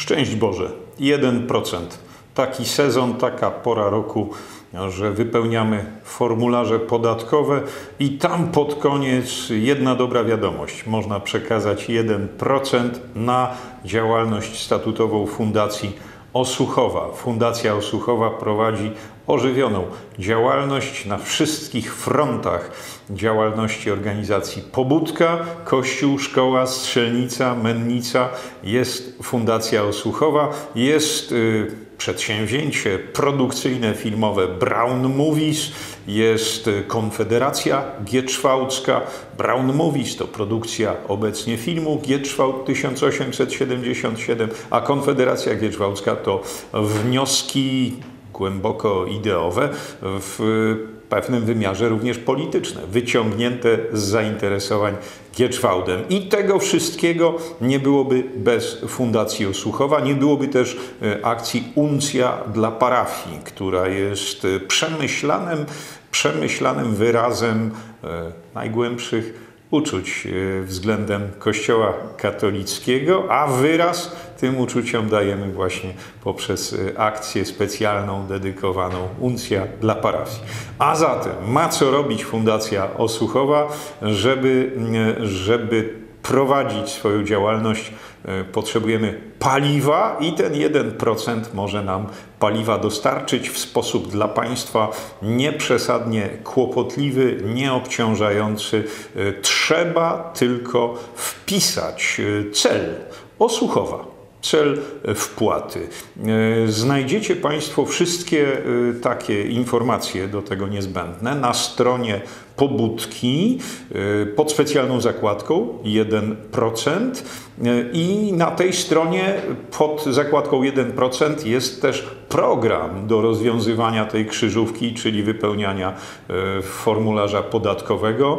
Szczęść Boże, 1%. Taki sezon, taka pora roku, że wypełniamy formularze podatkowe i tam pod koniec jedna dobra wiadomość. Można przekazać 1% na działalność statutową Fundacji Osuchowa. Fundacja Osuchowa prowadzi ożywioną działalność na wszystkich frontach działalności organizacji Pobudka, Kościół, Szkoła, Strzelnica, Mennica, jest Fundacja Osuchowa, jest y, przedsięwzięcie produkcyjne, filmowe Brown Movies, jest Konfederacja Gietrzwałcka. Brown Movies to produkcja obecnie filmu Gietrzwałt 1877, a Konfederacja Gietrzwałcka to wnioski głęboko ideowe, w pewnym wymiarze również polityczne, wyciągnięte z zainteresowań Gieczwałdem. I tego wszystkiego nie byłoby bez Fundacji Osuchowa, nie byłoby też e, akcji Uncja dla parafii, która jest e, przemyślanym, przemyślanym wyrazem e, najgłębszych uczuć e, względem Kościoła katolickiego, a wyraz tym uczuciom dajemy właśnie poprzez e, akcję specjalną dedykowaną Uncja dla parafii. A zatem ma co robić Fundacja Osuchowa, żeby, e, żeby prowadzić swoją działalność potrzebujemy paliwa i ten 1% może nam paliwa dostarczyć w sposób dla państwa nieprzesadnie kłopotliwy, nieobciążający. E, trzeba tylko wpisać e, cel Osłuchowa cel wpłaty. Znajdziecie Państwo wszystkie takie informacje do tego niezbędne na stronie pobudki pod specjalną zakładką 1%. I na tej stronie pod zakładką 1% jest też program do rozwiązywania tej krzyżówki, czyli wypełniania e, formularza podatkowego.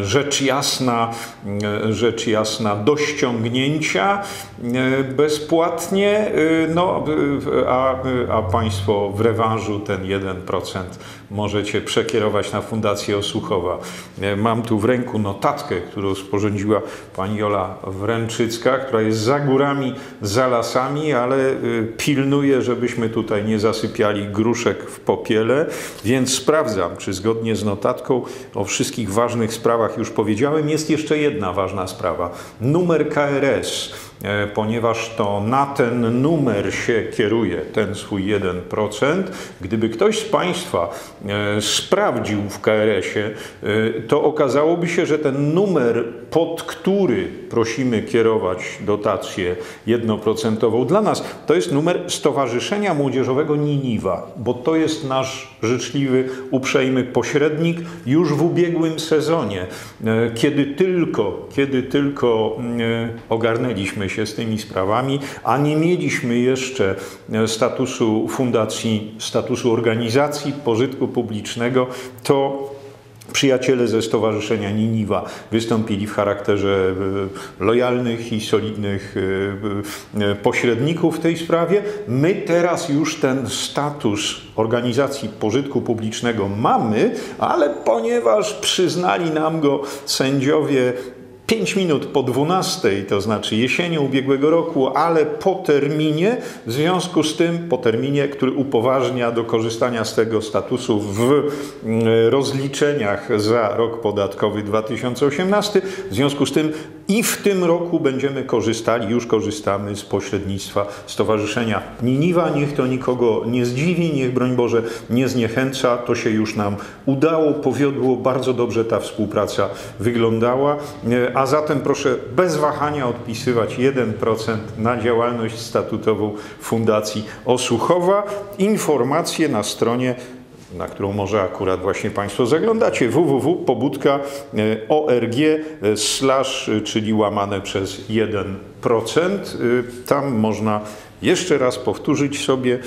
Rzecz jasna, rzecz jasna do ściągnięcia bezpłatnie, no, a, a Państwo w rewanżu ten 1% możecie przekierować na Fundację Osuchowa. Mam tu w ręku notatkę, którą sporządziła pani Jola Wręczycka, która jest za górami, za lasami, ale pilnuje, żebyśmy tutaj nie zasypiali gruszek w popiele, więc sprawdzam, czy zgodnie z notatką o wszystkich ważnych sprawach już powiedziałem. Jest jeszcze jedna ważna sprawa. Numer KRS E, ponieważ to na ten numer się kieruje ten swój 1%. Gdyby ktoś z Państwa e, sprawdził w KRS-ie, e, to okazałoby się, że ten numer, pod który prosimy kierować dotację jednoprocentową dla nas, to jest numer Stowarzyszenia Młodzieżowego Niniwa, bo to jest nasz życzliwy, uprzejmy pośrednik już w ubiegłym sezonie, kiedy tylko, kiedy tylko ogarnęliśmy się z tymi sprawami, a nie mieliśmy jeszcze e, statusu fundacji, statusu organizacji pożytku publicznego, to Przyjaciele ze Stowarzyszenia Niniwa wystąpili w charakterze e, lojalnych i solidnych e, pośredników w tej sprawie. My teraz już ten status organizacji pożytku publicznego mamy, ale ponieważ przyznali nam go sędziowie 5 minut po 12, to znaczy jesienią ubiegłego roku, ale po terminie, w związku z tym, po terminie, który upoważnia do korzystania z tego statusu w mm, rozliczeniach za rok podatkowy 2018, w związku z tym i w tym roku będziemy korzystali, już korzystamy z pośrednictwa Stowarzyszenia Niniwa. Niech to nikogo nie zdziwi, niech broń Boże nie zniechęca. To się już nam udało, powiodło, bardzo dobrze ta współpraca wyglądała. A zatem proszę bez wahania odpisywać 1% na działalność statutową Fundacji Osuchowa. Informacje na stronie na którą może akurat właśnie Państwo zaglądacie, www.pobudka.org slash, czyli łamane przez 1%. Tam można jeszcze raz powtórzyć sobie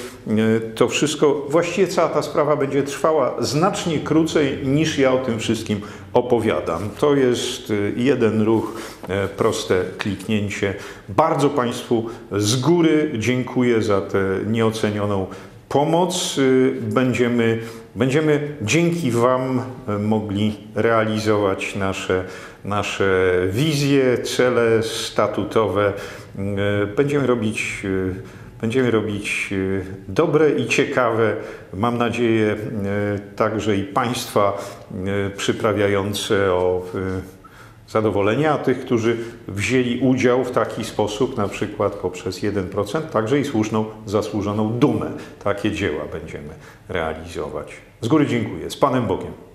to wszystko. Właściwie cała ta sprawa będzie trwała znacznie krócej niż ja o tym wszystkim opowiadam. To jest jeden ruch, proste kliknięcie. Bardzo Państwu z góry dziękuję za tę nieocenioną pomoc. Y, będziemy, będziemy dzięki Wam y, mogli realizować nasze nasze wizje, cele statutowe. Będziemy robić Będziemy robić dobre i ciekawe, mam nadzieję, także i Państwa przyprawiające o zadowolenia, a tych, którzy wzięli udział w taki sposób, na przykład poprzez 1%, także i słuszną, zasłużoną dumę. Takie dzieła będziemy realizować. Z góry dziękuję. Z Panem Bogiem.